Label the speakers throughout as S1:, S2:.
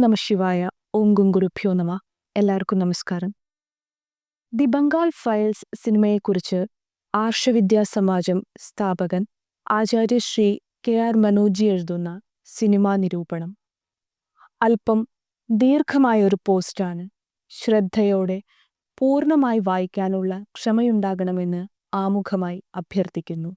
S1: നമ ശിവായ. ഓം ഗുരുഭ്യോ നമ. എല്ലാവർക്കും നമസ്കാരം. ദി ബംഗാൾ ഫയൽസ് സിനിമയെക്കുറിച്ച് ആർഷവിദ്യാ സമാജം സ്ഥാപകൻ ആചാര്യ ശ്രീ കെ ആർ മനോജി എഴുതുന്ന സിനിമാ നിരൂപണം. അല്പം ദീർഘമായ ഒരു പോസ്റ്റാണ്. ശ്രദ്ധയോടെ പൂർണമായി വായിക്കാനുള്ള ക്ഷമയുണ്ടാകണമെന്ന് ആമുഖമായി അഭ്യർത്ഥിക്കുന്നു.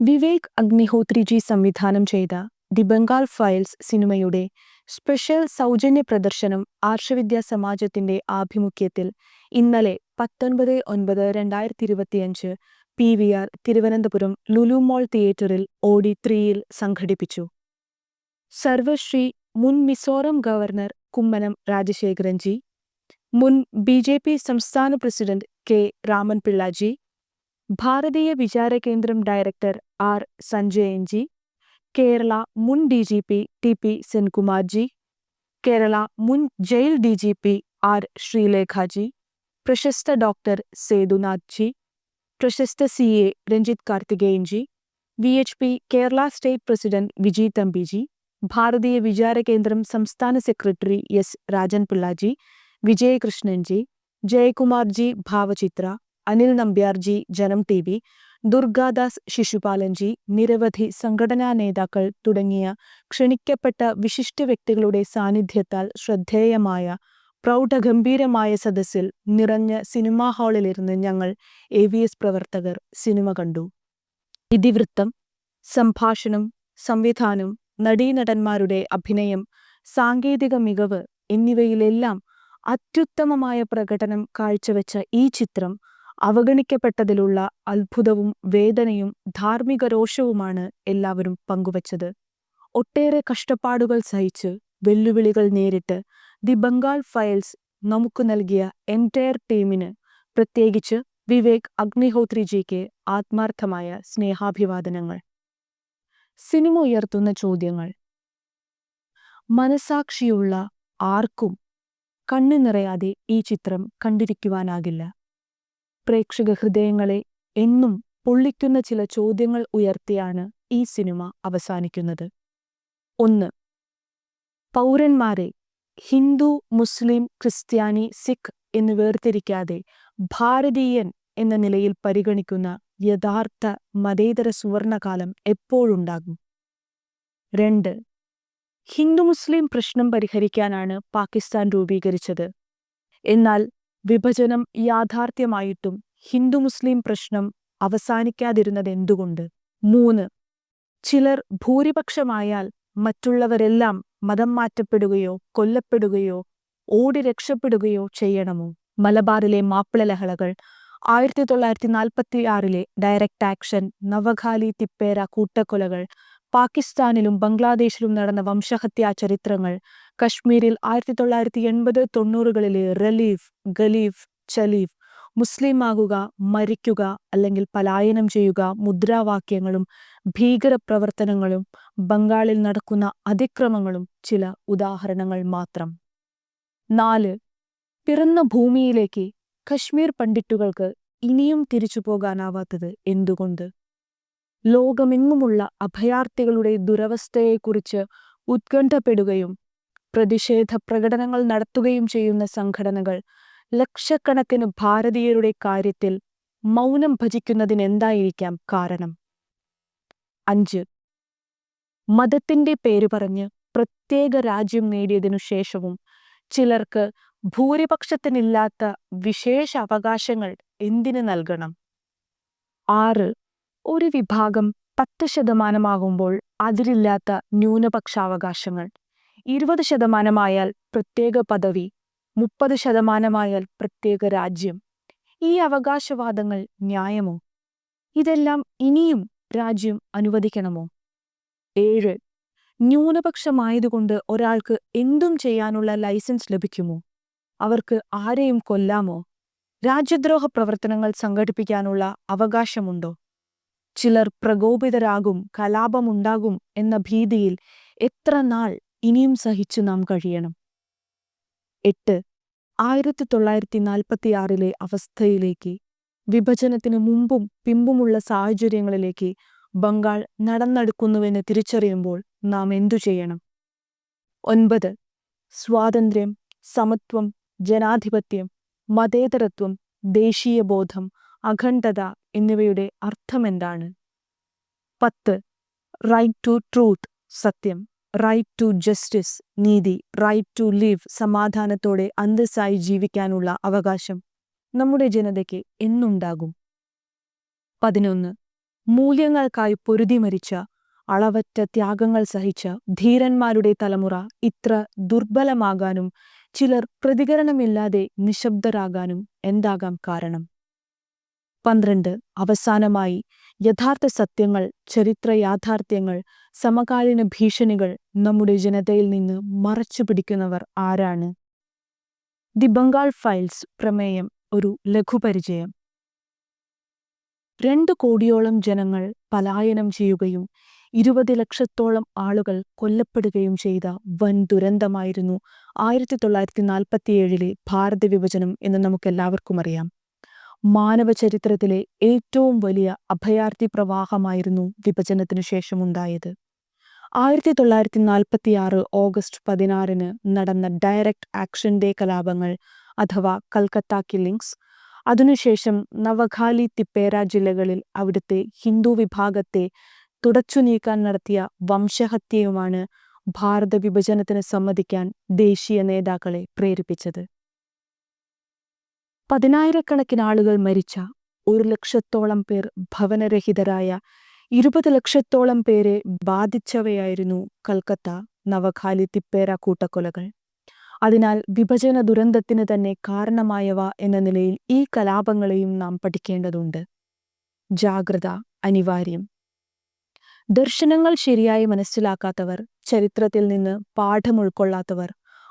S1: വിവേക് അഗ്നിഹോത്രിജി സംവിധാനം ചെയ്ത ദി ബംഗാൾ ഫയൽസ് സിനിമയുടെ സ്പെഷ്യൽ സൗജന്യ പ്രദർശനം ആർഷവിദ്യാ സമാജത്തിന്റെ ആഭിമുഖ്യത്തിൽ ഇന്നലെ പത്തൊൻപത് ഒൻപത് രണ്ടായിരത്തി ഇരുപത്തിയഞ്ച് P V R Thiruvananthapuram Lulu mall തിയേറ്ററിൽ ഓഡി ത്രീയിൽ സംഘടിപ്പിച്ചു. സർവശ്രീ മുൻ മിസോറം ഗവർണർ കുമ്മനം രാജശേഖരൻജി മുൻ ബി ജെ പി സംസ്ഥാന president K Raman Pillaji Bharatiya Vichara Kendram director R Sanjayan ji Kerala മുൻ D G P T P Senkumarji Kerala മുൻ jail D G P R Sreelekhaji പ്രശസ്ത ഡോക്ടർ സേതുനാഥ് ജി പ്രശസ്ത C A Ranjith Karthikeyan ji V H P Kerala state president Viji Thampiji Bharatiya Vichara Kendram സംസ്ഥാന secretary S Rajan Pillaji Vijayakrishnanji Jayakumarji Bhavachitra Anil Nambiarji Janam T V Durgadas ശിശുപാലൻജി നിരവധി സംഘടനാ നേതാക്കൾ തുടങ്ങിയ ക്ഷണിക്കപ്പെട്ട വിശിഷ്ട വ്യക്തികളുടെ സാന്നിധ്യത്താൽ ശ്രദ്ധേയമായ പ്രൗഢഗംഭീരമായ സദസ്സിൽ നിറഞ്ഞ സിനിമാ ഹാളിലിരുന്ന് ഞങ്ങൾ എ വി എസ് പ്രവർത്തകർ സിനിമ കണ്ടു. ഇതിവൃത്തം സംഭാഷണം സംവിധാനം നടീനടന്മാരുടെ അഭിനയം സാങ്കേതിക മികവ് എന്നിവയിലെല്ലാം അത്യുത്തമമായ പ്രകടനം കാഴ്ചവെച്ച ഈ ചിത്രം അവഗണിക്കപ്പെട്ടതിലുള്ള അത്ഭുതവും വേദനയും ധാർമ്മിക രോഷവുമാണ് എല്ലാവരും പങ്കുവച്ചത്. ഒട്ടേറെ കഷ്ടപ്പാടുകൾ സഹിച്ച് വെല്ലുവിളികൾ നേരിട്ട് ദി ബംഗാൾ ഫയൽസ് നമുക്ക് നൽകിയ എന്റയർ ടീമിന് പ്രത്യേകിച്ച് വിവേക് അഗ്നിഹോത്രിജിക്ക് ആത്മാർത്ഥമായ സ്നേഹാഭിവാദനങ്ങൾ. സിനിമ ഉയർത്തുന്ന ചോദ്യങ്ങൾ. മനസാക്ഷിയുള്ള ആർക്കും കണ്ണു നിറയാതെ ഈ ചിത്രം കണ്ടിരിക്കുവാനാകില്ല. പ്രേക്ഷക ഹൃദയങ്ങളെ എന്നും പൊള്ളിക്കുന്ന ചില ചോദ്യങ്ങൾ ഉയർത്തിയാണ് ഈ സിനിമ അവസാനിക്കുന്നത്. ഒന്ന്. പൗരന്മാരെ ഹിന്ദു മുസ്ലിം ക്രിസ്ത്യാനി സിഖ് എന്ന് വേർതിരിക്കാതെ ഭാരതീയൻ എന്ന നിലയിൽ പരിഗണിക്കുന്ന യഥാർത്ഥ മതേതര സുവർണകാലം എപ്പോഴുണ്ടാകും? രണ്ട്. ഹിന്ദു മുസ്ലിം പ്രശ്നം പരിഹരിക്കാനാണ് പാകിസ്ഥാൻ രൂപീകരിച്ചത്. എന്നാൽ വിഭജനം യാഥാർത്ഥ്യമായിട്ടും ഹിന്ദു മുസ്ലിം പ്രശ്നം അവസാനിക്കാതിരുന്നത് എന്തുകൊണ്ട് മൂന്ന്. ചിലർ ഭൂരിപക്ഷമായാൽ മറ്റുള്ളവരെല്ലാം മതം മാറ്റപ്പെടുകയോ കൊല്ലപ്പെടുകയോ ഓടി രക്ഷപ്പെടുകയോ ചെയ്യണമോ? മലബാറിലെ മാപ്പിളലഹളകൾ ആയിരത്തി തൊള്ളായിരത്തി നാൽപ്പത്തി ആറിലെ ഡയറക്റ്റ് ആക്ഷൻ നവഖാലി തിപ്പേര കൂട്ടക്കൊലകൾ പാകിസ്ഥാനിലും ബംഗ്ലാദേശിലും നടന്ന വംശഹത്യാ ചരിത്രങ്ങൾ. കശ്മീരിൽ ആയിരത്തി തൊള്ളായിരത്തി എൺപത് തൊണ്ണൂറുകളിലെ റലീഫ് ഗലീഫ് ചലീഫ് മുസ്ലിമാകുക മരിക്കുക അല്ലെങ്കിൽ പലായനം ചെയ്യുക മുദ്രാവാക്യങ്ങളും ഭീകര പ്രവർത്തനങ്ങളും ബംഗാളിൽ നടക്കുന്ന അതിക്രമങ്ങളും ചില ഉദാഹരണങ്ങൾ മാത്രം. നാല് പിറന്ന ഭൂമിയിലേക്ക് കശ്മീർ പണ്ഡിറ്റുകൾക്ക് ഇനിയും തിരിച്ചു പോകാനാവാത്തത് എന്തുകൊണ്ട്? ലോകമെങ്ങുമുള്ള അഭയാർത്ഥികളുടെ ദുരവസ്ഥയെക്കുറിച്ച് ഉത്കണ്ഠപ്പെടുകയും പ്രതിഷേധ പ്രകടനങ്ങൾ നടത്തുകയും ചെയ്യുന്ന സംഘടനകൾ ലക്ഷക്കണക്കിന് ഭാരതീയരുടെ കാര്യത്തിൽ മൗനം ഭജിക്കുന്നതിനെന്തായിരിക്കാം കാരണം? അഞ്ച്. മതത്തിന്റെ പേര് പറഞ്ഞ് പ്രത്യേക രാജ്യം നേടിയതിനു ശേഷവും ചിലർക്ക് ഭൂരിപക്ഷത്തിനില്ലാത്ത വിശേഷ അവകാശങ്ങൾ എന്തിനു നൽകണം? ആറ്. ഒരു വിഭാഗം പത്ത് ശതമാനമാകുമ്പോൾ അതിരില്ലാത്ത ന്യൂനപക്ഷാവകാശങ്ങൾ. ഇരുപത് ശതമാനമായാൽ പ്രത്യേക പദവി മുപ്പത് ശതമാനമായാൽ പ്രത്യേക രാജ്യം. ഈ അവകാശവാദങ്ങൾ ന്യായമോ? ഇതെല്ലാം ഇനിയും രാജ്യം അനുവദിക്കണമോ? ഏഴ്. ന്യൂനപക്ഷമായതുകൊണ്ട് ഒരാൾക്ക് എന്തും ചെയ്യാനുള്ള ലൈസൻസ് ലഭിക്കുമോ? അവർക്ക് ആരെയും കൊല്ലാമോ? രാജ്യദ്രോഹ പ്രവർത്തനങ്ങൾ സംഘടിപ്പിക്കാനുള്ള അവകാശമുണ്ടോ? ചിലർ പ്രകോപിതരാകും കലാപമുണ്ടാകും എന്ന ഭീതിയിൽ എത്ര നാൾ ഇനിയും സഹിച്ചു നാം കഴിയണം? എട്ട്. ആയിരത്തി തൊള്ളായിരത്തി നാൽപ്പത്തിയാറിലെ അവസ്ഥയിലേക്ക് വിഭജനത്തിന് മുമ്പും പിമ്പുമുള്ള സാഹചര്യങ്ങളിലേക്ക് ബംഗാൾ നടന്നെടുക്കുന്നുവെന്ന് തിരിച്ചറിയുമ്പോൾ നാം എന്തു ചെയ്യണം? ഒൻപത്. സ്വാതന്ത്ര്യം സമത്വം ജനാധിപത്യം മതേതരത്വം ദേശീയബോധം അഖണ്ഡത എന്നിവയുടെ അർത്ഥമെന്താണ്? പത്ത്. റൈറ്റ് ടു ട്രൂത്ത് സത്യം. റൈറ്റ് ടു ജസ്റ്റിസ് നീതി. റൈറ്റ് ടു ലിവ് സമാധാനത്തോടെ അന്തസ്സായി ജീവിക്കാനുള്ള അവകാശം നമ്മുടെ ജനതയ്ക്ക് എന്നുണ്ടാകും. പതിനൊന്ന്. മൂല്യങ്ങൾക്കായി പൊരുതി മരിച്ച അളവറ്റ ത്യാഗങ്ങൾ സഹിച്ച ധീരന്മാരുടെ തലമുറ ഇത്ര ദുർബലമാകാനും ചിലർ പ്രതികരണമില്ലാതെ നിശബ്ദരാകാനും എന്താകാം കാരണം? പന്ത്രണ്ട്. അവസാനമായി യഥാർത്ഥ സത്യങ്ങൾ ചരിത്ര യാഥാർത്ഥ്യങ്ങൾ സമകാലീന ഭീഷണികൾ നമ്മുടെ ജനതയിൽ നിന്ന് മറച്ചു പിടിക്കുന്നവർ ആരാണ്? ദി ബംഗാൾ ഫയൽസ് പ്രമേയം ഒരു ലഘുപരിചയം. രണ്ടു കോടിയോളം ജനങ്ങൾ പലായനം ചെയ്യുകയും ഇരുപത് ലക്ഷത്തോളം ആളുകൾ കൊല്ലപ്പെടുകയും ചെയ്ത വൻ ദുരന്തമായിരുന്നു ആയിരത്തി തൊള്ളായിരത്തി നാൽപ്പത്തിയേഴിലെ ഭാരത വിഭജനം എന്ന് നമുക്കെല്ലാവർക്കും അറിയാം. മാനവ ചരിത്രത്തിലെ ഏറ്റവും വലിയ അഭയാർത്ഥി പ്രവാഹമായിരുന്നു വിഭജനത്തിനു ശേഷമുണ്ടായത്. ആയിരത്തി തൊള്ളായിരത്തി നാൽപ്പത്തിയാറ് ഓഗസ്റ്റ് പതിനാറിന് നടന്ന ഡയറക്റ്റ് ആക്ഷൻ ഡേ കലാപങ്ങൾ അഥവാ കൽക്കത്ത കില്ലിങ്സ് അതിനുശേഷം നവഖാലി തിപ്പേര ജില്ലകളിൽ അവിടുത്തെ ഹിന്ദു വിഭാഗത്തെ തുടച്ചു നീക്കാൻ നടത്തിയ വംശഹത്യയുമാണ് ഭാരത വിഭജനത്തിന് സമ്മതിക്കാൻ ദേശീയ നേതാക്കളെ പ്രേരിപ്പിച്ചത്. പതിനായിരക്കണക്കിന് ആളുകൾ മരിച്ച ഒരു ലക്ഷത്തോളം പേർ ഭവനരഹിതരായ ഇരുപത് ലക്ഷത്തോളം പേരെ ബാധിച്ചവയായിരുന്നു കൽക്കത്ത നവഖാലി തിപ്പേര കൂട്ടക്കൊലകൾ. അതിനാൽ വിഭജന ദുരന്തത്തിന് തന്നെ കാരണമായവ എന്ന നിലയിൽ ഈ കലാപങ്ങളെയും നാം പഠിക്കേണ്ടതുണ്ട്. ജാഗ്രത അനിവാര്യം. ദർശനങ്ങൾ ശരിയായി മനസ്സിലാക്കാത്തവർ ചരിത്രത്തിൽ നിന്ന് പാഠം ഉൾക്കൊള്ളാത്തവർ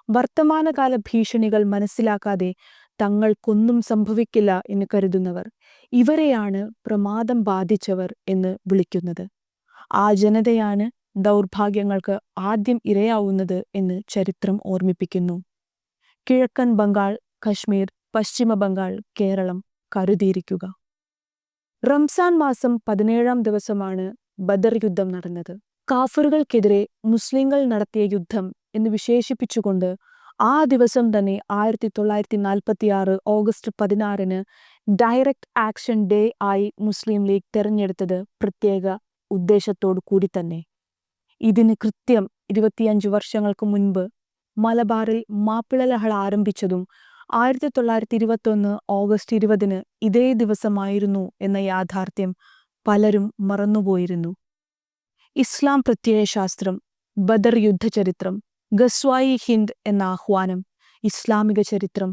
S1: വർത്തമാനകാല ഭീഷണികൾ മനസ്സിലാക്കാതെ തങ്ങൾക്കൊന്നും സംഭവിക്കില്ല എന്ന് കരുതുന്നവർ. ഇവരെയാണ് പ്രമാദം ബാധിച്ചവർ എന്ന് വിളിക്കുന്നത്. ആ ജനതയാണ് ദൗർഭാഗ്യങ്ങൾക്ക് ആദ്യം ഇരയാവുന്നത് എന്ന് ചരിത്രം ഓർമ്മിപ്പിക്കുന്നു. കിഴക്കൻ ബംഗാൾ കശ്മീർ പശ്ചിമ ബംഗാൾ കേരളം കരുതിയിരിക്കുക. റംസാൻ മാസം പതിനേഴാം ദിവസമാണ് ബദർ യുദ്ധം നടന്നത്. കാഫറുകൾക്കെതിരെ മുസ്ലിങ്ങൾ നടത്തിയ യുദ്ധം എന്ന് വിശേഷിപ്പിച്ചുകൊണ്ട് ആ ദിവസം തന്നെ ആയിരത്തി തൊള്ളായിരത്തി നാൽപ്പത്തി ആറ് ഓഗസ്റ്റ് പതിനാറിന് ഡയറക്റ്റ് ആക്ഷൻ ഡേ ആയി മുസ്ലിം ലീഗ് തെരഞ്ഞെടുത്തത് പ്രത്യേക ഉദ്ദേശത്തോടു കൂടി തന്നെ. ഇതിന് കൃത്യം ഇരുപത്തിയഞ്ച് വർഷങ്ങൾക്ക് മുൻപ് മലബാറിൽ മാപ്പിള ലഹള ആരംഭിച്ചതും ആയിരത്തി തൊള്ളായിരത്തി ഇരുപത്തൊന്ന് ഓഗസ്റ്റ് ഇരുപതിന് ഇതേ ദിവസമായിരുന്നു എന്ന യാഥാർത്ഥ്യം പലരും മറന്നുപോയിരുന്നു. ഇസ്ലാം പ്രത്യയശാസ്ത്രം ബദർ യുദ്ധചരിത്രം ഗസ്വായി ഹിന്ദ് എന്ന ആഹ്വാനം ഇസ്ലാമിക ചരിത്രം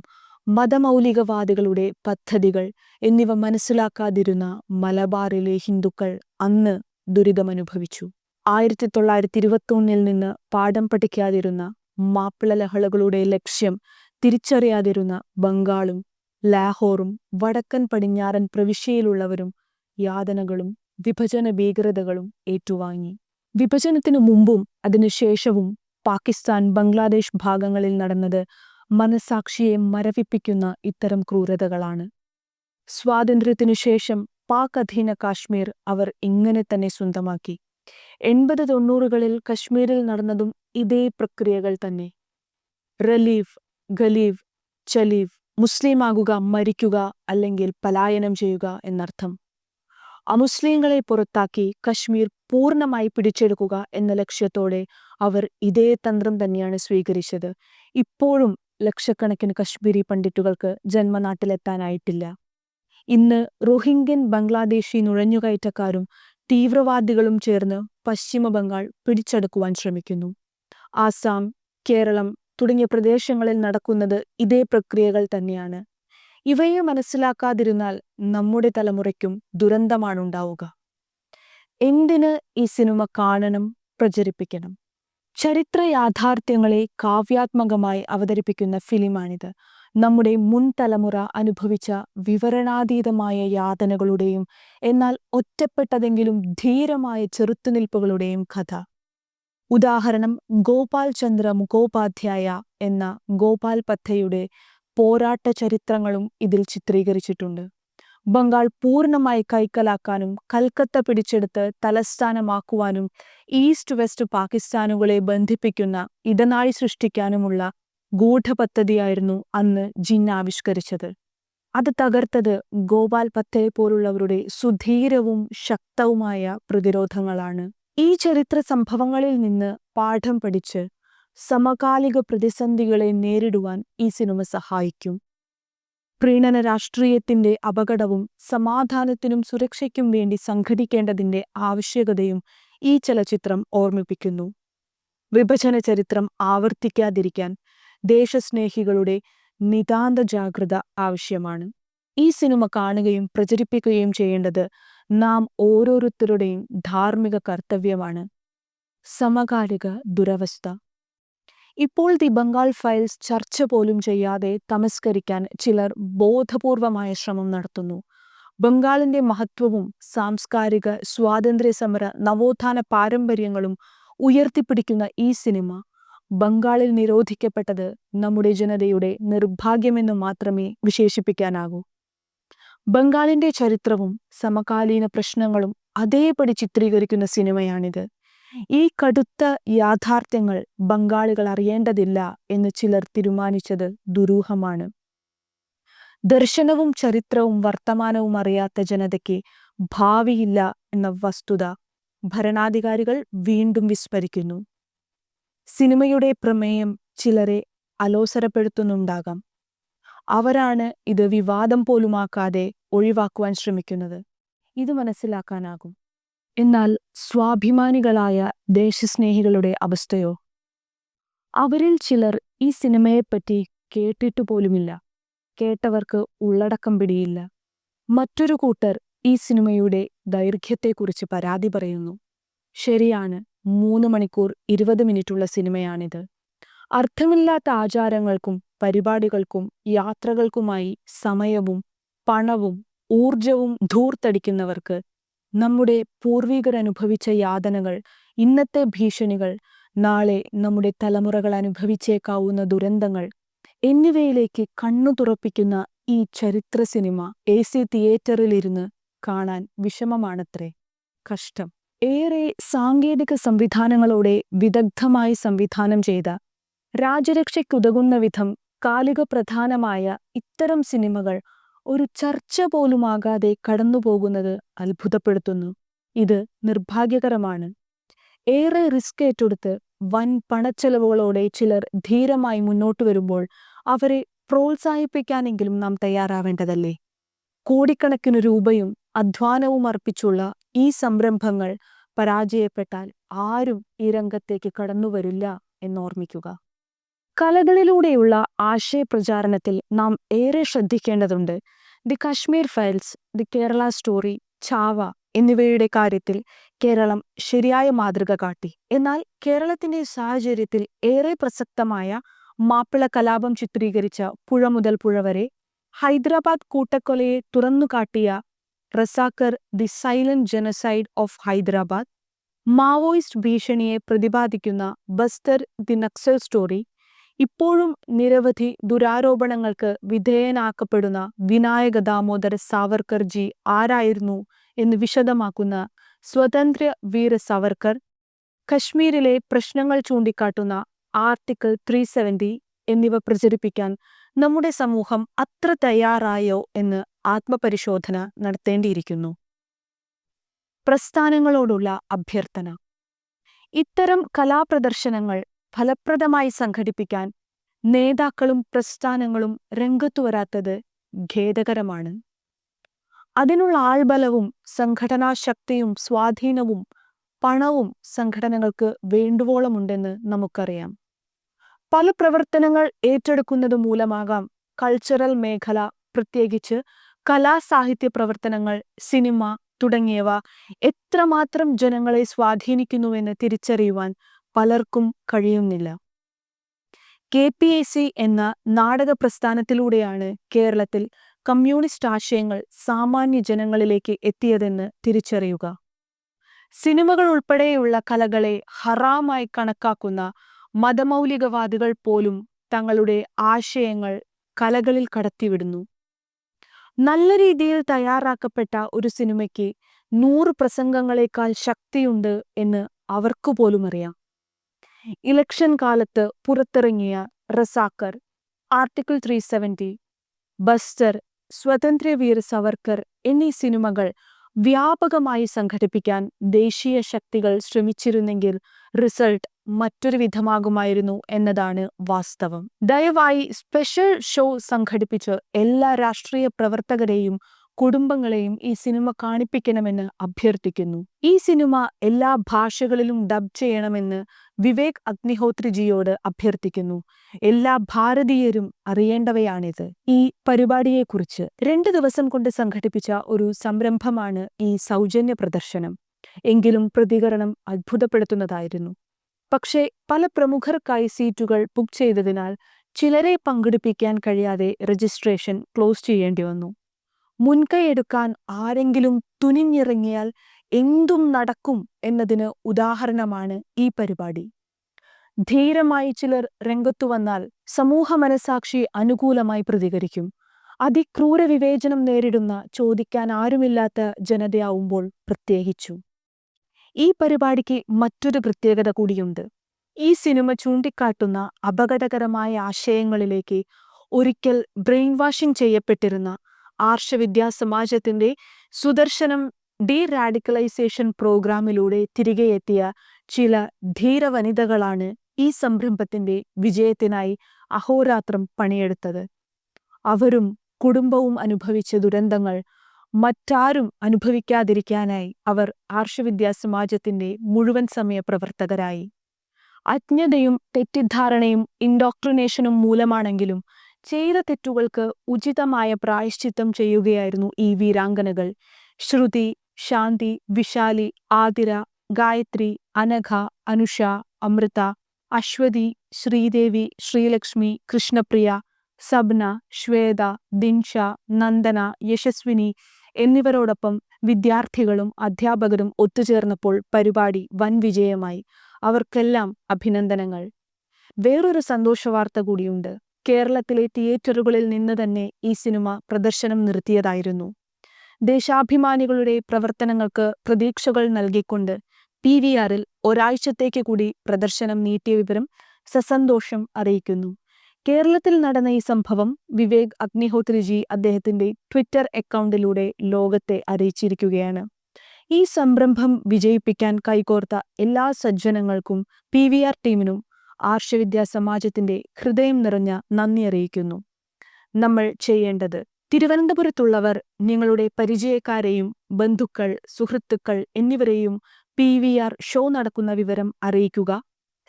S1: മതമൗലികവാദികളുടെ പദ്ധതികൾ എന്നിവ മനസ്സിലാക്കാതിരുന്ന മലബാറിലെ ഹിന്ദുക്കൾ അന്ന് ദുരിതമനുഭവിച്ചു. ആയിരത്തി തൊള്ളായിരത്തി ഇരുപത്തൊന്നിൽ നിന്ന് പാഠം പഠിക്കാതിരുന്ന മാപ്പിള ലഹളകളുടെ ലക്ഷ്യം തിരിച്ചറിയാതിരുന്ന ബംഗാളും ലാഹോറും വടക്കൻ പടിഞ്ഞാറൻ പ്രവിശ്യയിലുള്ളവരും യാതനകളും വിഭജന ഭീകരതകളും ഏറ്റുവാങ്ങി. വിഭജനത്തിനു മുമ്പും അതിനുശേഷവും പാകിസ്ഥാൻ ബംഗ്ലാദേശ് ഭാഗങ്ങളിൽ നടന്നത് മനസാക്ഷിയെ മരവിപ്പിക്കുന്ന ഇത്തരം ക്രൂരതകളാണ്. സ്വാതന്ത്ര്യത്തിനു ശേഷം പാക് അധീന കാശ്മീർ അവർ ഇങ്ങനെ തന്നെ സ്വന്തമാക്കി. എൺപത് തൊണ്ണൂറുകളിൽ കശ്മീരിൽ നടന്നതും ഇതേ പ്രക്രിയകൾ തന്നെ. റലീഫ് ഖലീഫ് ചലീഫ് മുസ്ലിമാകുക മരിക്കുക അല്ലെങ്കിൽ പലായനം ചെയ്യുക എന്നർത്ഥം. അമുസ്ലിങ്ങളെ പുറത്താക്കി കശ്മീർ പൂർണമായി പിടിച്ചെടുക്കുക എന്ന ലക്ഷ്യത്തോടെ അവർ ഇതേ തന്ത്രം തന്നെയാണ് സ്വീകരിച്ചത്. ഇപ്പോഴും ലക്ഷക്കണക്കിന് കശ്മീരി പണ്ഡിറ്റുകൾക്ക് ജന്മനാട്ടിലെത്താനായിട്ടില്ല. ഇന്ന് റോഹിംഗ്യൻ ബംഗ്ലാദേശി നുഴഞ്ഞുകയറ്റക്കാരും തീവ്രവാദികളും ചേർന്ന് പശ്ചിമ ബംഗാൾ പിടിച്ചെടുക്കുവാൻ ശ്രമിക്കുന്നു. ആസാം കേരളം തുടങ്ങിയ പ്രദേശങ്ങളിൽ നടക്കുന്നത് ഇതേ പ്രക്രിയകൾ തന്നെയാണ്. ഇവയെ മനസ്സിലാക്കാതിരുന്നാൽ നമ്മുടെ തലമുറയ്ക്കും ദുരന്തമാണുണ്ടാവുക. എന്തിന് ഈ സിനിമ കാണണം പ്രചരിപ്പിക്കണം? ചരിത്ര യാഥാർത്ഥ്യങ്ങളെ കാവ്യാത്മകമായി അവതരിപ്പിക്കുന്ന ഫിലിമാണിത്. നമ്മുടെ മുൻ തലമുറ അനുഭവിച്ച വിവരണാതീതമായ യാതനകളുടെയും എന്നാൽ ഒറ്റപ്പെട്ടതെങ്കിലും ധീരമായ ചെറുത്തുനിൽപ്പുകളുടെയും കഥ. ഉദാഹരണം ഗോപാൽ ചന്ദ്ര മുഖോപാധ്യായ എന്ന ഗോപാൽ പദ്ധയുടെ പോരാട്ട ചരിത്രങ്ങളും ഇതിൽ ചിത്രീകരിച്ചിട്ടുണ്ട്. ബംഗാൾ പൂർണമായി കൈക്കലാക്കാനും കൽക്കത്ത പിടിച്ചെടുത്ത് തലസ്ഥാനമാക്കുവാനും ഈസ്റ്റ് വെസ്റ്റ് പാകിസ്ഥാനുകളെ ബന്ധിപ്പിക്കുന്ന ഇടനാഴി സൃഷ്ടിക്കാനുമുള്ള ഗൂഢപദ്ധതിയായിരുന്നു അന്ന് ജിന്ന ആവിഷ്കരിച്ചത്. അത് തകർത്തത് ഗോപാൽ പത്തയെ പോലുള്ളവരുടെ സുധീരവും ശക്തവുമായ പ്രതിരോധങ്ങളാണ്. ഈ ചരിത്ര സംഭവങ്ങളിൽ നിന്ന് പാഠം പഠിച്ച് സമകാലിക പ്രതിസന്ധികളെ നേരിടുവാൻ ഈ സിനിമ സഹായിക്കും. പ്രീണന രാഷ്ട്രീയത്തിന്റെ അപകടവും സമാധാനത്തിനും സുരക്ഷയ്ക്കും വേണ്ടി സംഘടിക്കേണ്ടതിന്റെ ആവശ്യകതയും ഈ ചലച്ചിത്രം ഓർമ്മിപ്പിക്കുന്നു. വിഭജന ചരിത്രം ആവർത്തിക്കാതിരിക്കാൻ ദേശസ്നേഹികളുടെ നിതാന്ത ജാഗ്രത ആവശ്യമാണ്. ഈ സിനിമ കാണുകയും പ്രചരിപ്പിക്കുകയും ചെയ്യേണ്ടത് നാം ഓരോരുത്തരുടെയും ധാർമ്മിക കർത്തവ്യമാണ്. സമകാലിക ദുരവസ്ഥ ഇപ്പോൾ ദി ബംഗാൾ ഫയൽസ് ചർച്ച പോലും ചെയ്യാതെ തമസ്കരിക്കാൻ ചിലർ ബോധപൂർവമായ ശ്രമം നടത്തുന്നു. ബംഗാളിന്റെ മഹത്വവും സാംസ്കാരിക സ്വാതന്ത്ര്യ സമര നവോത്ഥാന പാരമ്പര്യങ്ങളും ഉയർത്തിപ്പിടിക്കുന്ന ഈ സിനിമ ബംഗാളിൽ നിരോധിക്കപ്പെട്ടത് നമ്മുടെ ജനതയുടെ നിർഭാഗ്യമെന്ന് മാത്രമേ വിശേഷിപ്പിക്കാനാകൂ. ബംഗാളിന്റെ ചരിത്രവും സമകാലീന പ്രശ്നങ്ങളും അതേപടി ചിത്രീകരിക്കുന്ന സിനിമയാണിത്. ഈ കടുത്ത യാഥാർത്ഥ്യങ്ങൾ ബംഗാളികൾ അറിയേണ്ടതില്ല എന്ന് ചിലർ തീരുമാനിച്ചത് ദുരൂഹമാണ്. ദർശനവും ചരിത്രവും വർത്തമാനവും അറിയാത്ത ജനതയ്ക്ക് ഭാവിയില്ല എന്ന വസ്തുത ഭരണാധികാരികൾ വീണ്ടും വിസ്മരിക്കുന്നു. സിനിമയുടെ പ്രമേയം ചിലരെ അലോസരപ്പെടുത്തുന്നുണ്ടാകാം. അവരാണ് ഇത് വിവാദം പോലുമാക്കാതെ ഒഴിവാക്കുവാൻ ശ്രമിക്കുന്നത്. ഇത് മനസ്സിലാക്കാനാകും. എന്നാൽ സ്വാഭിമാനികളായ ദേശസ്നേഹികളുടെ അവസ്ഥയോ? അവരിൽ ചിലർ ഈ സിനിമയെപ്പറ്റി കേട്ടിട്ടു പോലുമില്ല. കേട്ടവർക്ക് ഉള്ളടക്കം പിടിയില്ല. മറ്റൊരു കൂട്ടർ ഈ സിനിമയുടെ ദൈർഘ്യത്തെക്കുറിച്ച് പരാതി പറയുന്നു. ശരിയാണ് മൂന്ന് മണിക്കൂർ ഇരുപത് മിനിറ്റുള്ള സിനിമയാണിത്. അർത്ഥമില്ലാത്ത ആചാരങ്ങൾക്കും പരിപാടികൾക്കും യാത്രകൾക്കുമായി സമയവും പണവും ഊർജവും ധൂർത്തടിക്കുന്നവർക്ക് നമ്മുടെ പൂർവികരനുഭവിച്ച യാതനകൾ ഇന്നത്തെ ഭീഷണികൾ നാളെ നമ്മുടെ തലമുറകൾ അനുഭവിച്ചേക്കാവുന്ന ദുരന്തങ്ങൾ എന്നിവയിലേക്ക് കണ്ണു തുറപ്പിക്കുന്ന ഈ ചരിത്ര സിനിമ എ സി തിയേറ്ററിലിരുന്ന് കാണാൻ വിഷമമാണത്രേ. കഷ്ടം. ഏറെ സാങ്കേതിക സംവിധാനങ്ങളോടെ വിദഗ്ധമായി സംവിധാനം ചെയ്ത രാജരക്ഷയ്ക്കുതകുന്ന വിധം കാലിക പ്രധാനമായ ഇത്തരം സിനിമകൾ ഒരു ചർച്ച പോലുമാകാതെ കടന്നുപോകുന്നത് അത്ഭുതപ്പെടുത്തുന്നു. ഇത് നിർഭാഗ്യകരമാണ്. ഏറെ റിസ്ക് ഏറ്റെടുത്ത് വൻ പണച്ചെലവുകളോടെ ചിലർ ധീരമായി മുന്നോട്ട് വരുമ്പോൾ അവരെ പ്രോത്സാഹിപ്പിക്കാനെങ്കിലും നാം തയ്യാറാവേണ്ടതല്ലേ? കോടിക്കണക്കിന് രൂപയും അധ്വാനവും അർപ്പിച്ചുള്ള ഈ സംരംഭങ്ങൾ പരാജയപ്പെട്ടാൽ ആരും ഈ രംഗത്തേക്ക് കടന്നുവരില്ല എന്നോർമ്മിക്കുക. കലകളിലൂടെയുള്ള ആശയപ്രചാരണത്തിൽ നാം ഏറെ ശ്രദ്ധിക്കേണ്ടതുണ്ട്. The Kashmir files the Kerala story Chhaava എന്നിവയുടെ കാര്യത്തിൽ കേരളം ശരിയായ മാതൃക കാട്ടി. എന്നാൽ കേരളത്തിന്റെ സാഹചര്യത്തിൽ ഏറെ പ്രസക്തമായ മാപ്പിള കലാപം ചിത്രീകരിച്ച പുഴ മുതൽ പുഴ വരെ ഹൈദരാബാദ് കൂട്ടക്കൊലയെ തുറന്നുകാട്ടിയ Razakar the silent genocide of Hyderabad Maoist ഭീഷണിയെ പ്രതിപാദിക്കുന്ന ബസ്തർ ദി നക്സൽ സ്റ്റോറി ഇപ്പോഴും നിരവധി ദുരാരോപണങ്ങൾക്ക് വിധേയനാക്കപ്പെടുന്ന വിനായക ദാമോദര സാവർക്കർജി ആരായിരുന്നു എന്ന് വിശദമാക്കുന്ന സ്വതന്ത്ര വീര സാവർക്കർ കശ്മീരിലെ പ്രശ്നങ്ങൾ ചൂണ്ടിക്കാട്ടുന്ന ആർട്ടിക്കിൾ ത്രീ സെവന്റി എന്നിവ പ്രചരിപ്പിക്കാൻ നമ്മുടെ സമൂഹം അത്ര തയ്യാറായോ എന്ന് ആത്മപരിശോധന നടത്തേണ്ടിയിരിക്കുന്നു. പ്രസ്ഥാനങ്ങളോടുള്ള അഭ്യർത്ഥന. ഇത്തരം കലാപ്രദർശനങ്ങൾ ഫലപ്രദമായി സംഘടിപ്പിക്കാൻ നേതാക്കളും പ്രസ്ഥാനങ്ങളും രംഗത്തു വരാത്തത് ഖേദകരമാണ്. അതിനുള്ള ആൾബലവും സംഘടനാശക്തിയും സ്വാധീനവും പണവും സംഘടനകൾക്ക് വേണ്ടുവോളമുണ്ടെന്ന് നമുക്കറിയാം. പല പ്രവർത്തനങ്ങൾ ഏറ്റെടുക്കുന്നത് മൂലമാകാം കൾച്ചറൽ മേഖല പ്രത്യേകിച്ച് കലാസാഹിത്യ പ്രവർത്തനങ്ങൾ സിനിമ തുടങ്ങിയവ എത്രമാത്രം ജനങ്ങളെ സ്വാധീനിക്കുന്നുവെന്ന് തിരിച്ചറിയുവാൻ പലർക്കും കഴിയുന്നില്ല. കെ പി എ സി എന്ന നാടക പ്രസ്ഥാനത്തിലൂടെയാണ് കേരളത്തിൽ കമ്മ്യൂണിസ്റ്റ് ആശയങ്ങൾ സാമാന്യ ജനങ്ങളിലേക്ക് എത്തിയതെന്ന് തിരിച്ചറിയുക. സിനിമകൾ ഉൾപ്പെടെയുള്ള കലകളെ ഹറാമായി കണക്കാക്കുന്ന മതമൗലികവാദികൾ പോലും തങ്ങളുടെ ആശയങ്ങൾ കലകളിൽ കടത്തിവിടുന്നു. നല്ല രീതിയിൽ തയ്യാറാക്കപ്പെട്ട ഒരു സിനിമയ്ക്ക് നൂറ് പ്രസംഗങ്ങളെക്കാൾ ശക്തിയുണ്ട് എന്ന് അവർക്കു പോലും അറിയാം ഇലക്ഷൻ കാലത്ത് പുറത്തിറങ്ങിയ Razakar article three seventy Bastar Swatantryaveer Savarkar എന്നീ സിനിമകൾ വ്യാപകമായി സംഘടിപ്പിക്കാൻ ദേശീയ ശക്തികൾ ശ്രമിച്ചിരുന്നെങ്കിൽ റിസൾട്ട് മറ്റൊരു വിധമാകുമായിരുന്നു എന്നതാണ് വാസ്തവം. ദയവായി സ്പെഷ്യൽ ഷോ സംഘടിപ്പിച്ച് എല്ലാ രാഷ്ട്രീയ പ്രവർത്തകരെയും കുടുംബങ്ങളെയും ഈ സിനിമ കാണിപ്പിക്കണമെന്ന് അഭ്യർത്ഥിക്കുന്നു. ഈ സിനിമ എല്ലാ ഭാഷകളിലും ഡബ് ചെയ്യണമെന്ന് വിവേക് അഗ്നിഹോത്രിജിയോട് അഭ്യർത്ഥിക്കുന്നു. എല്ലാ ഭാരതീയരും അറിയേണ്ടവയാണിത്. ഈ പരിപാടിയെക്കുറിച്ച് രണ്ട് ദിവസം കൊണ്ട് സംഘടിപ്പിച്ച ഒരു സംരംഭമാണ് ഈ സൗജന്യ പ്രദർശനം. എങ്കിലും പ്രതികരണം അത്ഭുതപ്പെടുത്തുന്നതായിരുന്നു. പക്ഷേ പല പ്രമുഖർക്കായി സീറ്റുകൾ ബുക്ക് ചെയ്തതിനാൽ ചിലരെ പങ്കെടുപ്പിക്കാൻ കഴിയാതെ രജിസ്ട്രേഷൻ ക്ലോസ് ചെയ്യേണ്ടി വന്നു. മുൻകൈയെടുക്കാൻ ആരെങ്കിലും തുനിഞ്ഞിറങ്ങിയാൽ എന്തും നടക്കും എന്നതിന് ഉദാഹരണമാണ് ഈ പരിപാടി. ധീരമായി ചിലർ രംഗത്തു വന്നാൽ സമൂഹ മനസാക്ഷി അനുകൂലമായി പ്രതികരിക്കും. അതിക്രൂര വിവേചനം നേരിടുന്ന ചോദിക്കാൻ ആരുമില്ലാത്ത ജനതയാവുമ്പോൾ പ്രത്യേകിച്ചു. ഈ പരിപാടിക്ക് മറ്റൊരു പ്രത്യേകത കൂടിയുണ്ട്. ഈ സിനിമ ചൂണ്ടിക്കാട്ടുന്ന അപകടകരമായ ആശയങ്ങളിലേക്ക് ഒരിക്കൽ ബ്രെയിൻ വാഷിംഗ് ചെയ്യപ്പെട്ടിരുന്ന ആർഷവിദ്യാസമാജത്തിന്റെ സുദർശനം ഡീ റാഡിക്കലൈസേഷൻ പ്രോഗ്രാമിലൂടെ തിരികെ എത്തിയ ചില ധീര വനിതകളാണ് ഈ സംരംഭത്തിന്റെ വിജയത്തിനായി അഹോരാത്രം പണിയെടുത്തത്. അവരും കുടുംബവും അനുഭവിച്ച ദുരന്തങ്ങൾ മറ്റാരും അനുഭവിക്കാതിരിക്കാനായി അവർ ആർഷവിദ്യാ സമാജത്തിന്റെ മുഴുവൻ സമയ പ്രവർത്തകരായി. അജ്ഞതയും തെറ്റിദ്ധാരണയും ഇൻഡോക്ട്രിനേഷനും മൂലമാണെങ്കിലും ചെയ്ത തെറ്റുകൾക്ക് ഉചിതമായ പ്രായശ്ചിത്തം ചെയ്യുകയായിരുന്നു ഈ വീരാംഗനകൾ. ശ്രുതി ശാന്തി വിശാലി ആതിര ഗായത്രി അനഘ അനുഷ അമൃത അശ്വതി ശ്രീദേവി ശ്രീലക്ഷ്മി കൃഷ്ണപ്രിയ സബ്ന ശ്വേത ദിൻഷ നന്ദന യശസ്വിനി എന്നിവരോടൊപ്പം വിദ്യാർത്ഥികളും അധ്യാപകരും ഒത്തുചേർന്നപ്പോൾ പരിപാടി വൻ വിജയമായി. അവർക്കെല്ലാം അഭിനന്ദനങ്ങൾ. വേറൊരു സന്തോഷവാർത്ത കൂടിയുണ്ട്. കേരളത്തിലെ തിയേറ്ററുകളിൽ നിന്ന് തന്നെ ഈ സിനിമ പ്രദർശനം നിർത്തിയതായിരുന്നു. ദേശാഭിമാനികളുടെ പ്രവർത്തനങ്ങൾക്ക് പ്രതീക്ഷകൾ നൽകിക്കൊണ്ട് പി വി ആറിൽ ഒരാഴ്ചത്തേക്ക് കൂടി പ്രദർശനം നീട്ടിയ വിവരം സസന്തോഷം അറിയിക്കുന്നു. കേരളത്തിൽ നടന്ന ഈ സംഭവം വിവേക് അഗ്നിഹോത്രിജി അദ്ദേഹത്തിന്റെ ട്വിറ്റർ അക്കൗണ്ടിലൂടെ ലോകത്തെ അറിയിച്ചിരിക്കുകയാണ്. ഈ സംരംഭം വിജയിപ്പിക്കാൻ കൈകോർത്ത എല്ലാ സജ്ജനങ്ങൾക്കും പി വി ആർ ടീമിനും ആർഷവിദ്യാ സമാജത്തിന്റെ ഹൃദയം നിറഞ്ഞ നന്ദി അറിയിക്കുന്നു. നമ്മൾ ചെയ്യേണ്ടത് തിരുവനന്തപുരത്തുള്ളവർ നിങ്ങളുടെ പരിചയക്കാരെയും ബന്ധുക്കൾ സുഹൃത്തുക്കൾ എന്നിവരെയും പി വി ആർ ഷോ നടക്കുന്ന വിവരം അറിയിക്കുക.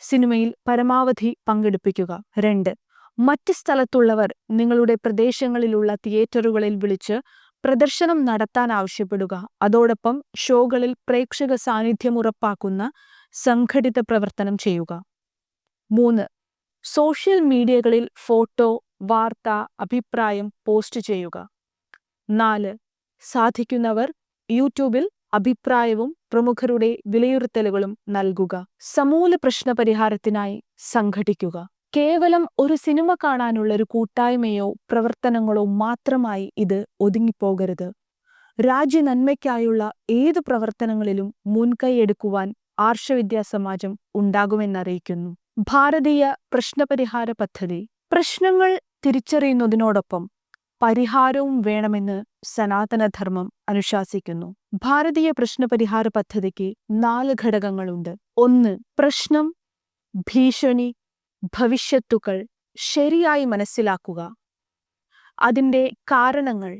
S1: സിനിമയിൽ പരമാവധി പങ്കെടുപ്പിക്കുക. രണ്ട് മറ്റ് സ്ഥലത്തുള്ളവർ നിങ്ങളുടെ പ്രദേശങ്ങളിലുള്ള തിയേറ്ററുകളിൽ വിളിച്ച് പ്രദർശനം നടത്താൻ ആവശ്യപ്പെടുക. അതോടൊപ്പം ഷോകളിൽ പ്രേക്ഷക സാന്നിധ്യം ഉറപ്പാക്കുന്ന സംഘടിത പ്രവർത്തനം ചെയ്യുക. മൂന്ന് സോഷ്യൽ മീഡിയകളിൽ ഫോട്ടോ വാർത്ത അഭിപ്രായം പോസ്റ്റ് ചെയ്യുക. നാല് സാധിക്കുന്നവർ യൂട്യൂബിൽ അഭിപ്രായവും പ്രമുഖരുടെ വിലയിരുത്തലുകളും നൽകുക. സമൂല പ്രശ്നപരിഹാരത്തിനായി സംഘടിക്കുക. കേവലം ഒരു സിനിമ കാണാനുള്ള ഒരു കൂട്ടായ്മയോ പ്രവർത്തനങ്ങളോ മാത്രമായി ഇത് ഒതുങ്ങിപ്പോകരുത്. രാജ്യ നന്മയ്ക്കായുള്ള ഏത് പ്രവർത്തനങ്ങളിലും മുൻകൈയെടുക്കുവാൻ ആർഷവിദ്യാ സമാജം ഉണ്ടാകുമെന്നറിയിക്കുന്നു. ഭാരതീയ പ്രശ്നപരിഹാര പദ്ധതി. പ്രശ്നങ്ങൾ തിരിച്ചറിയുന്നതിനോടൊപ്പം പരിഹാരവും വേണമെന്ന് സനാതനധർമ്മം അനുശാസിക്കുന്നു. ഭാരതീയ പ്രശ്നപരിഹാര പദ്ധതിക്ക് നാല് ഘടകങ്ങളുണ്ട്. ഒന്ന് പ്രശ്നം ഭീഷണി ഭവിഷ്യത്തുക്കൾ ശരിയായി മനസ്സിലാക്കുക. അതിന്റെ കാരണങ്ങൾ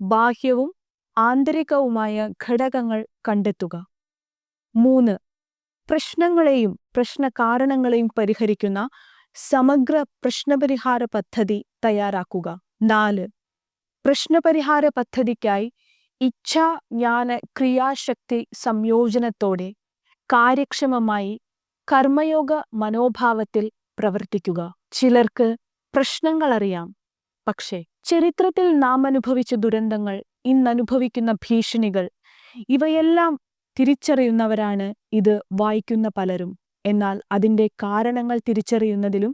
S1: ബാഹ്യവും ആന്തരികവുമായ ഘടകങ്ങൾ കണ്ടെത്തുക. മൂന്ന് പ്രശ്നങ്ങളെയും പ്രശ്നകാരണങ്ങളെയും പരിഹരിക്കുന്ന സമഗ്ര പ്രശ്നപരിഹാര പദ്ധതി തയ്യാറാക്കുക. നാല് പ്രശ്നപരിഹാര പദ്ധതിക്കായി ഇച്ഛാ ജ്ഞാന ക്രിയാശക്തി സംയോജനത്തോടെ കാര്യക്ഷമമായി കർമ്മയോഗ മനോഭാവത്തിൽ പ്രവർത്തിക്കുക. ചിലർക്ക് പ്രശ്നങ്ങൾ അറിയാം പക്ഷേ ചരിത്രത്തിൽ നാം അനുഭവിച്ച ദുരന്തങ്ങൾ ഇന്നനുഭവിക്കുന്ന ഭീഷണികൾ ഇവയെല്ലാം തിരിച്ചറിയുന്നവരാണ് ഇത് വായിക്കുന്ന പലരും. എന്നാൽ അതിന്റെ കാരണങ്ങൾ തിരിച്ചറിയുന്നതിലും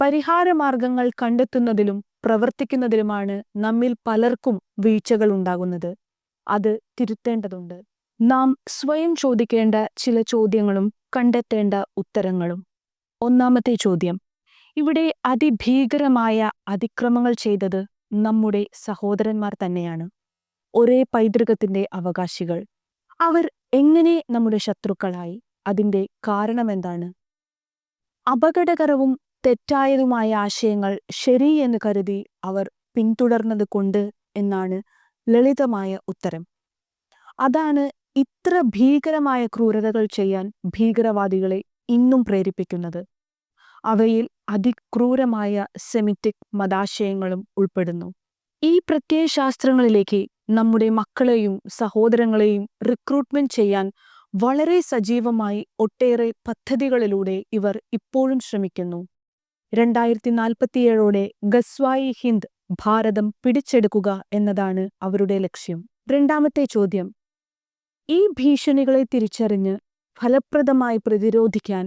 S1: പരിഹാരമാർഗങ്ങൾ കണ്ടെത്തുന്നതിലും പ്രവർത്തിക്കുന്നതിലുമാണ് നമ്മിൽ പലർക്കും വീഴ്ചകൾ ഉണ്ടാകുന്നത്. അത് തിരുത്തേണ്ടതുണ്ട്. നാം സ്വയം ചോദിക്കേണ്ട ചില ചോദ്യങ്ങളും കണ്ടെത്തേണ്ട ഉത്തരങ്ങളും. ഒന്നാമത്തെ ചോദ്യം. ഇവിടെ അതിഭീകരമായ അതിക്രമങ്ങൾ ചെയ്തത് നമ്മുടെ സഹോദരന്മാർ തന്നെയാണ്. ഒരേ പൈതൃകത്തിന്റെ അവകാശികൾ. അവർ എങ്ങനെ നമ്മുടെ ശത്രുക്കളായി? അതിന്റെ കാരണമെന്താണ്? അപകടകരവും തെറ്റായതുമായ ആശയങ്ങൾ ശരി എന്ന് കരുതി അവർ പിന്തുടർന്നത് കൊണ്ട് എന്നാണ് ലളിതമായ ഉത്തരം. അതാണ് ഇത്ര ഭീകരമായ ക്രൂരതകൾ ചെയ്യാൻ ഭീകരവാദികളെ ഇന്നും പ്രേരിപ്പിക്കുന്നത്. അവയിൽ അതിക്രൂരമായ സെമിറ്റിക് മതാശയങ്ങളും ഉൾപ്പെടുന്നു. ഈ പ്രത്യയശാസ്ത്രങ്ങളിലേക്ക് നമ്മുടെ മക്കളെയും സഹോദരങ്ങളെയും റിക്രൂട്ട്മെന്റ് ചെയ്യാൻ വളരെ സജീവമായി ഒട്ടേറെ പദ്ധതികളിലൂടെ ഇവർ ഇപ്പോഴും ശ്രമിക്കുന്നു. രണ്ടായിരത്തി നാൽപ്പത്തിയേഴോടെ ഗസ്വായി ഹിന്ദ് ഭാരതം പിടിച്ചെടുക്കുക എന്നതാണ് അവരുടെ ലക്ഷ്യം. രണ്ടാമത്തെ ചോദ്യം. ഈ ഭീഷണികളെ തിരിച്ചറിഞ്ഞ് ഫലപ്രദമായി പ്രതിരോധിക്കാൻ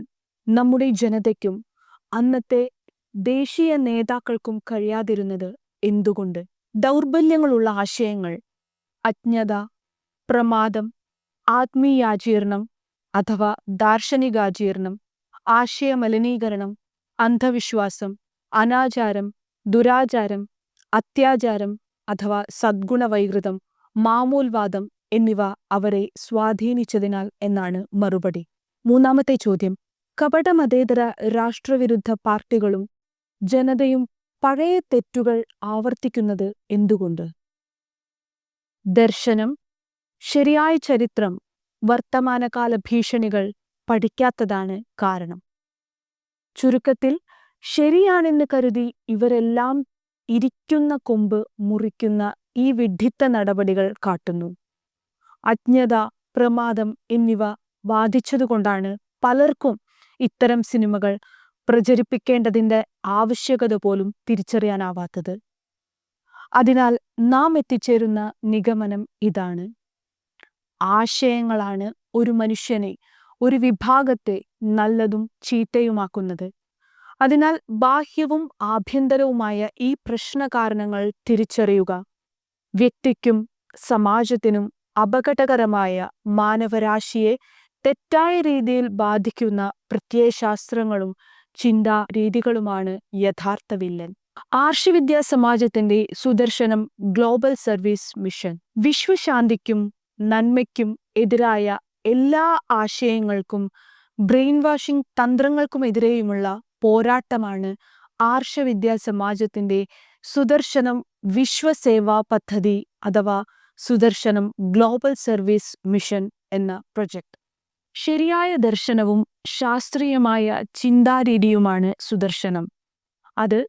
S1: നമ്മുടെ ജനതയ്ക്കും അന്നത്തെ ദേശീയ നേതാക്കൾക്കും കഴിയാതിരുന്നത് എന്തുകൊണ്ട്? ദൗർബല്യങ്ങളുള്ള ആശയങ്ങൾ അജ്ഞത പ്രമാദം ആത്മീയാജീർണം അഥവാ ദാർശനികാജീർണം ആശയമലിനീകരണം അന്ധവിശ്വാസം അനാചാരം ദുരാചാരം അത്യാചാരം അഥവാ സദ്ഗുണവൈകൃതം മാമൂൽവാദം എന്നിവ അവരെ സ്വാധീനിച്ചതിനാൽ എന്നാണ് മറുപടി. മൂന്നാമത്തെ ചോദ്യം. കപടമതേതര രാഷ്ട്രവിരുദ്ധ പാർട്ടികളും ജനതയും പഴയ തെറ്റുകൾ ആവർത്തിക്കുന്നത് എന്തുകൊണ്ട്? ദർശനം ശരിയായ ചരിത്രം വർത്തമാനകാല ഭീഷണികൾ പഠിക്കാത്തതാണ് കാരണം. ചുരുക്കത്തിൽ ശരിയാണെന്ന് കരുതി ഇവരെല്ലാം ഇരിക്കുന്ന കൊമ്പ് മുറിക്കുന്ന ഈ വിഡ്ഢിത്ത നടപടികൾ കാട്ടുന്നു. അജ്ഞത പ്രമാദം എന്നിവ ബാധിച്ചതുകൊണ്ടാണ് പലർക്കും ഇത്തരം സിനിമകൾ പ്രചരിപ്പിക്കേണ്ടതിന്റെ ആവശ്യകത പോലും തിരിച്ചറിയാനാവാത്തത്. അതിനാൽ നാം എത്തിച്ചേരുന്ന നിഗമനം ഇതാണ്. ആശയങ്ങളാണ് ഒരു മനുഷ്യനെ ഒരു വിഭാഗത്തെ നല്ലതും ചീത്തയുമാക്കുന്നത്. അതിനാൽ ബാഹ്യവും ആഭ്യന്തരവുമായ ഈ പ്രശ്നകാരണങ്ങൾ തിരിച്ചറിയുക. വ്യക്തിക്കും സമാജത്തിനും അപകടകരമായ മാനവരാശിയെ തെറ്റായ രീതിയിൽ ബാധിക്കുന്ന പ്രത്യയശാസ്ത്രങ്ങളും ചിന്താ രീതികളുമാണ് യഥാർത്ഥ വില്ലൻ. ആർഷവിദ്യാ സമാജത്തിന്റെ സുദർശനം ഗ്ലോബൽ സർവീസ് മിഷൻ. വിശ്വശാന്തിക്കും നന്മയ്ക്കും എതിരായ എല്ലാ ആശയങ്ങൾക്കും ബ്രെയിൻ വാഷിംഗ് തന്ത്രങ്ങൾക്കുമെതിരെയുമുള്ള പോരാട്ടമാണ് ആർഷവിദ്യാ സമാജത്തിന്റെ സുദർശനം വിശ്വസേവാ പദ്ധതി അഥവാ സുദർശനം ഗ്ലോബൽ സർവീസ് മിഷൻ എന്ന പ്രൊജക്ട്. ശരിയായ ദർശനവും ശാസ്ത്രീയമായ ചിന്താരീതിയുമാണ് സുദർശനം. അത്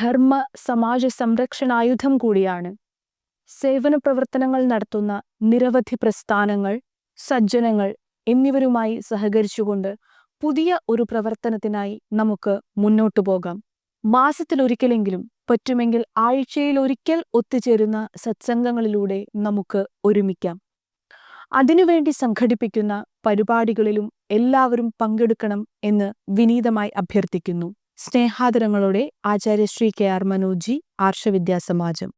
S1: ധർമ്മ സമാജ സംരക്ഷണായുധം കൂടിയാണ്. സേവന പ്രവർത്തനങ്ങൾ നടത്തുന്ന നിരവധി പ്രസ്ഥാനങ്ങൾ സജ്ജനങ്ങൾ എന്നിവരുമായി സഹകരിച്ചുകൊണ്ട് പുതിയ ഒരു പ്രവർത്തനത്തിനായി നമുക്ക് മുന്നോട്ടു പോകാം. മാസത്തിലൊരിക്കലെങ്കിലും പറ്റുമെങ്കിൽ ആഴ്ചയിൽ ഒരിക്കൽ ഒത്തുചേരുന്ന സത്സംഗങ്ങളിലൂടെ നമുക്ക് ഒരുമിക്കാം. അതിനുവേണ്ടി സംഘടിപ്പിക്കുന്ന പരിപാടികളിലും എല്ലാവരും പങ്കെടുക്കണം എന്ന് വിനീതമായി അഭ്യർത്ഥിക്കുന്നു. സ്നേഹാദരങ്ങളോടെ ആചാര്യശ്രീ കെ ആർ മനോജി ആർഷവിദ്യാ സമാജം